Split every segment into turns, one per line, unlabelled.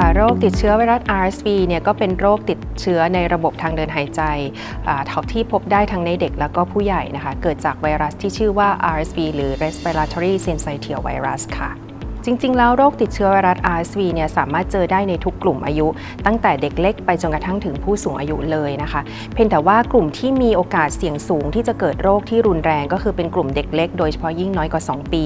ค่ะโรคติดเชื้อไวรัส RSV เนี่ยก็เป็นโรคติดเชื้อในระบบทางเดินหายใจอ่าที่พบได้ทั้งในเด็กแล้วก็ผู้ใหญ่นะคะ เกิดจากไวรัสที่ชื่อว่า RSV หรือ Respiratory Syncytial Virus ค่ะ จริง ๆ แล้วโรคติดเชื้อไวรัส RSV เนี่ยสามารถเจอได้ในทุกกลุ่มอายุ ตั้งแต่เด็กเล็กไปจนกระทั่งถึงผู้สูงอายุเลยนะคะ เพียงแต่ว่ากลุ่มที่มีโอกาสเสี่ยงสูงที่จะเกิดโรคที่รุนแรงก็คือเป็นกลุ่มเด็กเล็กโดยเฉพาะยิ่งน้อยกว่า 2 ปี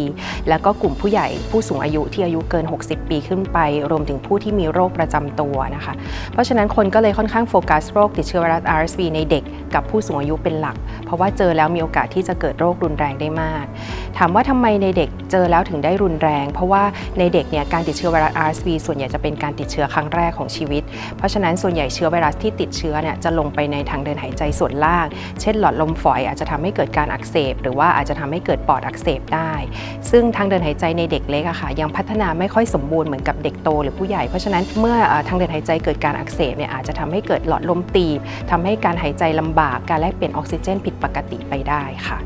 แล้วก็กลุ่มผู้ใหญ่ผู้สูงอายุที่อายุเกิน 60 ปีขึ้นไป รวมถึงผู้ที่มีโรคประจำตัวนะคะ เพราะฉะนั้นคนก็เลยค่อนข้างโฟกัสโรคติดเชื้อไวรัส RSV ในเด็กกับผู้สูงอายุเป็นหลัก เพราะว่าเจอแล้วมีโอกาสที่จะเกิดโรครุนแรงได้มาก ถามว่าทำไมในเด็กเจอแล้วถึงได้รุนแรง เพราะว่าในเด็กเนี่ยการติดเชื้อไวรัส RSV ส่วนใหญ่จะเป็นการติดเชื้อครั้งแรกของชีวิต เพราะฉะนั้นส่วนใหญ่เชื้อไวรัสที่ติดเชื้อเนี่ยจะลงไปในทางเดินหายใจส่วนล่าง เช่นหลอดลมฝอยอาจจะทำให้เกิดการอักเสบ หรือว่าอาจจะทำให้เกิดปอดอักเสบได้ ซึ่งทางเดินหายใจในเด็กเล็กอะค่ะยังพัฒนาไม่ค่อยสมบูรณ์เหมือนกับเด็กโตหรือผู้ใหญ่ เพราะฉะนั้นเมื่อทางเดินหายใจเกิดการอักเสบเนี่ยอาจจะทำให้เกิดหลอดลมตีบทำให้การหายใจลำบาก การแลกเปลี่ยนออกซิเจนผิดปกติไปได้ค่ะ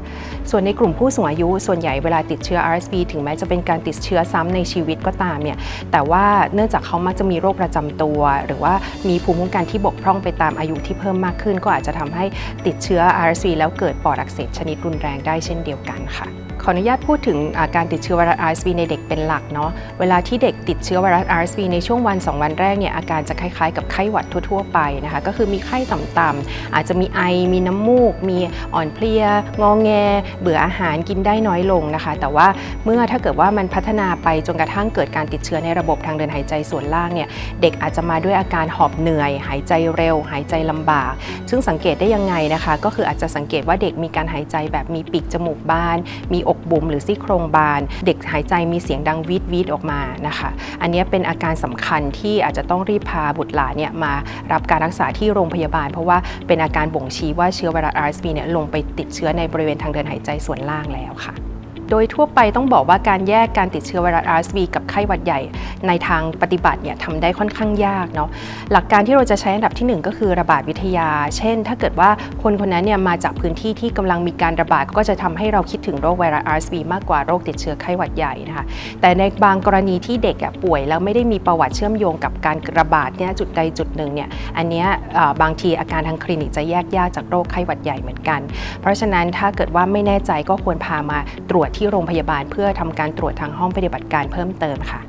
ส่วนในกลุ่มผู้สูงอายุส่วนใหญ่เวลาติดเชื้อ RSV ถึงแม้จะเป็นการติดเชื้อซ้ำในชีวิตก็ตามเนี่ยแต่ว่าเนื่องจากเขามักจะมีโรคประจำตัว หรือว่ามีภูมิคุ้มกันที่บกพร่องไปตามอายุที่เพิ่มมากขึ้น ก็อาจจะทำให้ติดเชื้อ RSV แล้วเกิดปอดอักเสบชนิดรุนแรงได้เช่นเดียวกันค่ะ ขออนุญาตพูดถึงอาการติดเชื้อไวรัส RSV ในเด็กเป็นหลักเนาะเวลาที่เด็กติดเชื้อไวรัส RSV ในช่วงวัน 2 วันแรกเนี่ยอาการจะคล้ายๆ กับไข้หวัดทั่ว ๆ ไปนะคะก็คือมีไข้ต่ำๆอาจจะมีไอมีน้ำมูก มีอ่อนเพลียงองแง เบื่ออาหารกินได้น้อยลงนะคะ แต่ว่าเมื่อถ้าเกิดว่ามันพัฒนาไปจนกระทั่งเกิดการติดเชื้อในระบบทางเดินหายใจส่วนล่างเนี่ยเด็กอาจจะมาด้วยอาการหอบเหนื่อย หายใจเร็ว หายใจลำบาก ซึ่งสังเกตได้ยังไงนะคะ ก็คืออาจจะสังเกตว่าเด็กมีการหายใจแบบมีปีกจมูกบาน มีอกบุ๋มหรือซี่โครงบาน เด็กหายใจมีเสียงดังวีดวีดออกมานะคะ อันนี้เป็นอาการสำคัญที่อาจจะต้องรีบพาบุตรหลานเนี่ยมารับการรักษาที่โรงพยาบาล เพราะว่าเป็นอาการบ่งชี้ว่าเชื้อไวรัส RSV เนี่ยลงไปติดเชื้อในบริเวณทางเดินหายใจส่วนล่างแล้วค่ะ โดยทั่วไปต้องบอกว่าการแยกการติดเชื้อไวรัส RSV กับไข้หวัดใหญ่ในทางปฏิบัติเนี่ยทำได้ค่อนข้างยากเนาะหลักการที่เราจะใช้อันดับที่หนึ่งก็คือระบาดวิทยา เช่น ถ้าเกิดว่าคนคนนั้นเนี่ยมาจากพื้นที่ที่กำลังมีการระบาดก็จะทำให้เราคิดถึงโรคไวรัส RSV มากกว่าโรคติดเชื้อไข้หวัดใหญ่นะคะแต่ในบางกรณีที่เด็กอะป่วยแล้วไม่ได้มีประวัติเชื่อมโยงกับการระบาดเนี่ยจุดใดจุดหนึ่งเนี่ยอันเนี้ยบางทีอาการทางคลินิกจะแยกยากจากโรคไข้หวัดใหญ่เหมือนกัน เพราะฉะนั้นถ้าเกิดว่าไม่แน่ใจก็ควรพามาตรวจที่โรงพยาบาล เพื่อทำการตรวจทางห้องปฏิบัติการเพิ่มเติมค่ะ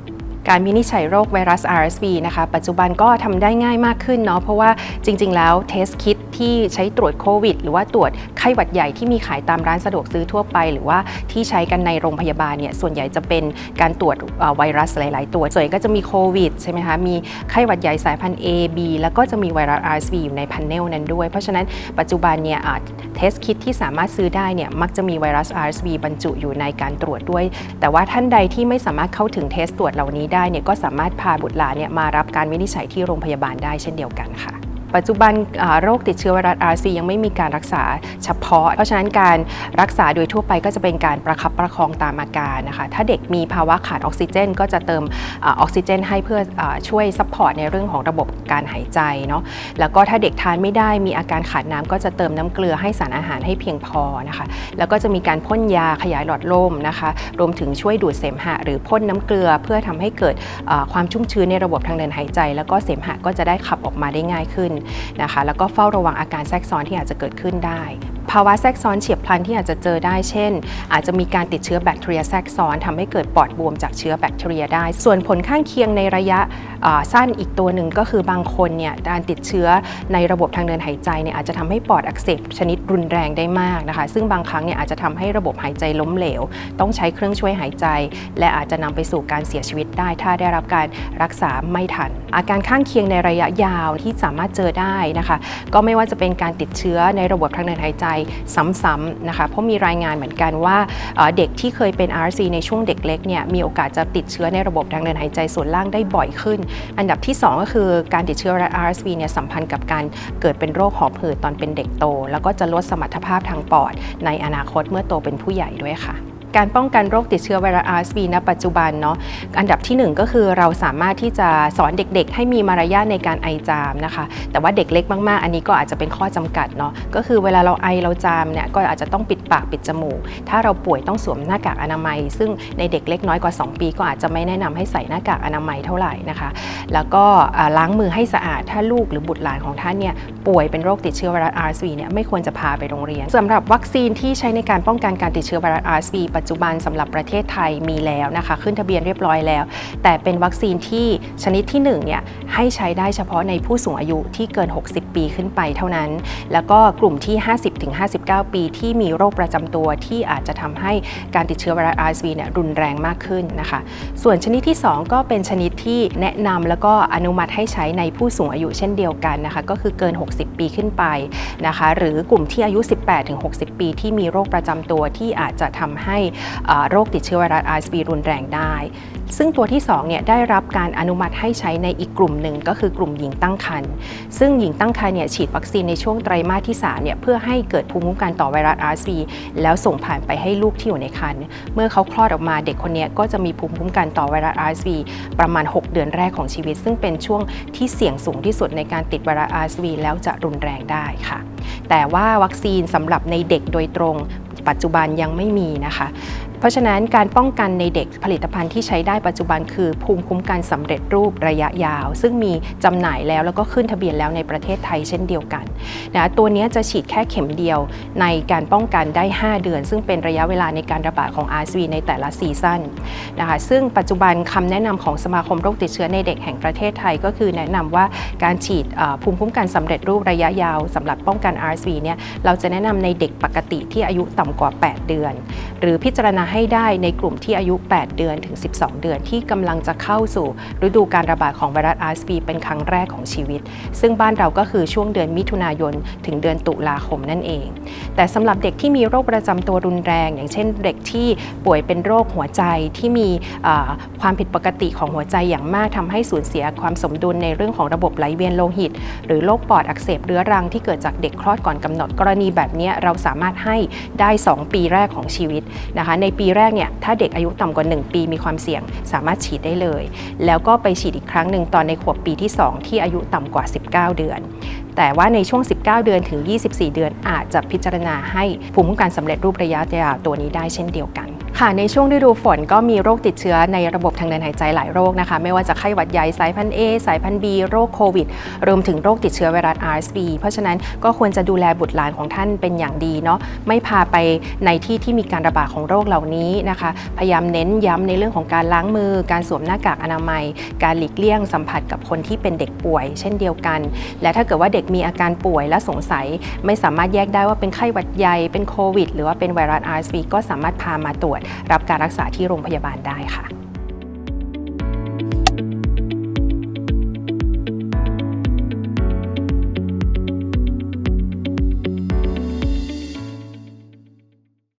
การวินิจฉัยโรคไวรัส RSV นะคะ ปัจจุบันก็ทำได้ง่ายมากขึ้นเนาะ เพราะว่าจริง ๆ แล้วเทสคิด ที่ใช้ตรวจโควิด หรือว่าตรวจไข้หวัดใหญ่ที่มีขายตามร้านสะดวกซื้อทั่วไป หรือว่าที่ใช้กันในโรงพยาบาลเนี่ยส่วนใหญ่จะเป็นการตรวจไวรัสหลาย ๆ ตัวส่วนใหญ่ก็จะมีโควิดใช่ไหมคะมีไข้หวัดใหญ่สายพันธุ์ A B แล้วก็จะมีไวรัส RSV อยู่ในพันเนลนั้นด้วย เพราะฉะนั้นปัจจุบันเนี่ยเทสคิดที่สามารถซื้อได้เนี่ยมักจะมีไวรัส RSV บรรจุอยู่ในการตรวจด้วย แต่ว่าท่านใดที่ไม่สามารถเข้าถึงเทสตรวจเหล่านี้ได้เนี่ยก็สามารถพาบุตรหลานเนี่ยมารับการวินิจฉัยที่โรงพยาบาลได้เช่นเดียวกันค่ะ ปัจจุบันโรคติดเชื้อไวรัส RSV ยังไม่มีการรักษาเฉพาะ เพราะฉะนั้นการรักษาโดยทั่วไปก็จะเป็นการประคับประคองตามอาการนะคะ ถ้าเด็กมีภาวะขาดออกซิเจน ก็จะเติมออกซิเจน ให้เพื่อช่วยซัพพอร์ตในเรื่องของระบบการหายใจเนาะ แล้วก็ถ้าเด็กทานไม่ได้มีอาการขาดน้ำก็จะเติมน้ำเกลือให้สารอาหารให้เพียงพอนะคะ แล้วก็จะมีการพ่นยาขยายหลอดลมนะคะ รวมถึงช่วยดูดเสมหะ หรือพ่นน้ำเกลือเพื่อทำให้เกิดความชุ่มชื้นในระบบทางเดินหายใจ แล้วก็เสมหะก็จะได้ขับออกมาได้ง่ายขึ้นนะคะแล้วก็เฝ้าระวังอาการแทรกซ้อนที่อาจจะเกิดขึ้นได้ ภาวะแทรกซ้อนเฉียบพลันที่อาจจะเจอได้เช่น อาจจะมีการติดเชื้อแบคทีเรียแทรกซ้อนทำให้เกิดปอดบวมจากเชื้อแบคทีเรียได้ ส่วนผลข้างเคียงในระยะสั้นอีกตัวหนึ่งก็คือบางคนเนี่ยการติดเชื้อในระบบทางเดินหายใจเนี่ยอาจจะทำให้ปอดอักเสบชนิดรุนแรงได้มากนะคะ ซึ่งบางครั้งเนี่ยอาจจะทำให้ระบบหายใจล้มเหลว ต้องใช้เครื่องช่วยหายใจ และอาจจะนำไปสู่การเสียชีวิตได้ ถ้าได้รับการรักษาไม่ทัน อาการข้างเคียงในระยะยาวที่สามารถเจอได้นะคะ ก็ไม่ว่าจะเป็นการติดเชื้อในระบบทางเดินหายใจซ้ำๆนะคะเพราะมีรายงานเหมือนกันว่าเอ่อเด็กที่เคยเป็น RC ในช่วงเด็กเล็กเนี่ยมีโอกาสจะติดเชื้อในระบบทางเดินหายใจส่วนล่างได้บ่อยขึ้น อันดับที่ 2 ก็คือการติดเชื้อไวรัส RSV เนี่ยสัมพันธ์กับการเกิดเป็นโรคหอบหืดตอนเป็นเด็กโต แล้วก็จะลดสมรรถภาพทางปอดในอนาคตเมื่อโตเป็นผู้ใหญ่ด้วยค่ะ การป้องกันโรคติดเชื้อไวรัส RSV ณปัจจุบันเนาะอันดับที่ 1 ก็คือเราสามารถที่จะสอนเด็กๆ ให้มีมารยาทในการไอจามนะคะ แต่ว่าเด็กเล็กมากๆ อันนี้ก็อาจจะเป็นข้อจำกัดเนาะก็คือเวลาเราไอเราจามเนี่ยก็อาจจะต้องปิดปากปิดจมูก ถ้าเราป่วยต้องสวมหน้ากากอนามัย ซึ่งในเด็กเล็กน้อยกว่า 2 ปี ก็อาจจะไม่แนะนำให้ใส่หน้ากากอนามัยเท่าไหร่นะคะ แล้วก็ล้างมือให้สะอาดถ้าลูกหรือบุตรหลานของท่านเนี่ยป่วยเป็นโรคติดเชื้อไวรัส RSV เนี่ยไม่ควรจะพาไปโรงเรียนสำหรับวัคซีนที่ใช้ในการป้องกันการติดเชื้อไวรัส RSV ปัจจุบันสำหรับประเทศไทยมีแล้วนะคะ ขึ้นทะเบียนเรียบร้อยแล้ว แต่เป็นวัคซีนที่ชนิดที่1เนี่ยให้ใช้ได้เฉพาะในผู้สูงอายุที่เกิน 60 ปีขึ้นไปเท่านั้น แล้วก็กลุ่มที่ 50-59 ปีที่มีโรคประจำตัวที่อาจจะทำให้การติดเชื้อไวรัส RSV เนี่ยรุนแรงมากขึ้นนะคะ ส่วนชนิดที่ 2 ก็เป็นชนิดที่แนะนำแล้วก็อนุมัติให้ใช้ในผู้สูงอายุเช่นเดียวกันนะคะ ก็คือเกิน 60 ปีขึ้นไปนะคะ หรือกลุ่มที่อายุ 18-60 ปี ที่มีโรคประจำตัวที่อาจจะทำให้โรคติดเชื้อไวรัส RSV รุนแรงได้ ซึ่งตัวที่2เนี่ยได้รับการอนุมัติให้ใช้ในอีกกลุ่มหนึ่งก็คือกลุ่มหญิงตั้งครรภ์ซึ่งหญิงตั้งครรภ์เนี่ยฉีดวัคซีนในช่วงไตรมาสที่3เนี่ยเพื่อให้เกิดภูมิคุ้มกันต่อไวรัส RSV แล้วส่งผ่านไปให้ลูกที่อยู่ในครรภ์เมื่อเขาคลอดออกมาเด็กคนนี้ก็จะมีภูมิคุ้มกันต่อไวรัส RSV ประมาณ 6 เดือนแรกของชีวิต ซึ่งเป็นช่วงที่เสี่ยงสูงที่สุดในการติดไวรัส RSV แล้วจะรุนแรงได้ค่ะ แต่ว่าวัคซีนสำหรับในเด็กโดยตรง ปัจจุบันยังไม่มีนะคะเพราะฉะนั้นการป้องกันในเด็กผลิตภัณฑ์ที่ใช้ได้ปัจจุบันคือ ภูมิคุ้มกันสำเร็จรูประยะยาว ซึ่งมีจำหน่ายแล้วแล้วก็ขึ้นทะเบียนแล้วในประเทศไทยเช่นเดียวกันนะตัวนี้จะฉีดแค่เข็มเดียวในการป้องกันได้ 5 เดือน ซึ่งเป็นระยะเวลาในการระบาดของ RSV ในแต่ละซีซั่นนะคะซึ่งปัจจุบันคำแนะนำของสมาคมโรคติดเชื้อในเด็กแห่งประเทศไทยก็คือแนะนำว่าการฉีดภูมิคุ้มกันสำเร็จรูประยะยาวสำหรับป้องกัน RSV เนี่ยเราจะแนะนำในเด็กปกติที่อายุต่ำกว่า 8 เดือน หรือพิจารณาให้ได้ในกลุ่มที่อายุ 8 เดือนถึง 12 เดือนที่กำลังจะเข้าสู่ฤดูการระบาดของไวรัส RSV เป็นครั้งแรกของชีวิต ซึ่งบ้านเราก็คือช่วงเดือนมิถุนายนถึงเดือนตุลาคมนั่นเอง แต่สำหรับเด็กที่มีโรคประจำตัวรุนแรง อย่างเช่นเด็กที่ป่วยเป็นโรคหัวใจที่มีความผิดปกติของหัวใจอย่างมากทำให้สูญเสียความสมดุลในเรื่องของระบบไหลเวียนโลหิต หรือโรคปอดอักเสบเรื้อรังที่เกิดจากเด็กคลอดก่อนกำหนด กรณีแบบนี้เราสามารถให้ได้ 2 ปีแรกของชีวิตนะคะในปีแรกเนี่ยถ้าเด็กอายุต่ำกว่า 1 ปีมีความเสี่ยงสามารถฉีดได้เลย แล้วก็ไปฉีดอีกครั้งหนึ่งตอนในขวบปีที่ 2 ที่อายุต่ำกว่า 19 เดือน แต่ว่าในช่วง 19 เดือนถึง 24 เดือนอาจจะพิจารณาให้ภูมิคุ้มกันสำเร็จรูประยะยาวตัวนี้ได้เช่นเดียวกัน ค่ะในช่วงฤดูฝนก็มีโรคติดเชื้อในระบบทางเดินหายใจหลายโรคนะคะ ไม่ว่าจะไข้หวัดใหญ่สายพันธุ์ A สายพันธุ์ B โรคโควิด รวมถึงโรคติดเชื้อไวรัส RSV เพราะฉะนั้นก็ควรจะดูแลบุตรหลานของท่านเป็นอย่างดีเนาะไม่พาไปในที่ที่มีการระบาดของโรคเหล่านี้นะคะ พยายามเน้นย้ำในเรื่องของการล้างมือ การสวมหน้ากากอนามัย การหลีกเลี่ยงสัมผัสกับคนที่เป็นเด็กป่วย เช่นเดียวกัน และถ้าเกิดว่าเด็กมีอาการป่วยและสงสัย ไม่สามารถแยกได้ว่าเป็นไข้หวัดใหญ่เป็นโควิด หรือว่าเป็นไวรัส RSV ก็สามารถพามาตรวจรับการรักษาที่โรงพยาบาลได้ค่ะ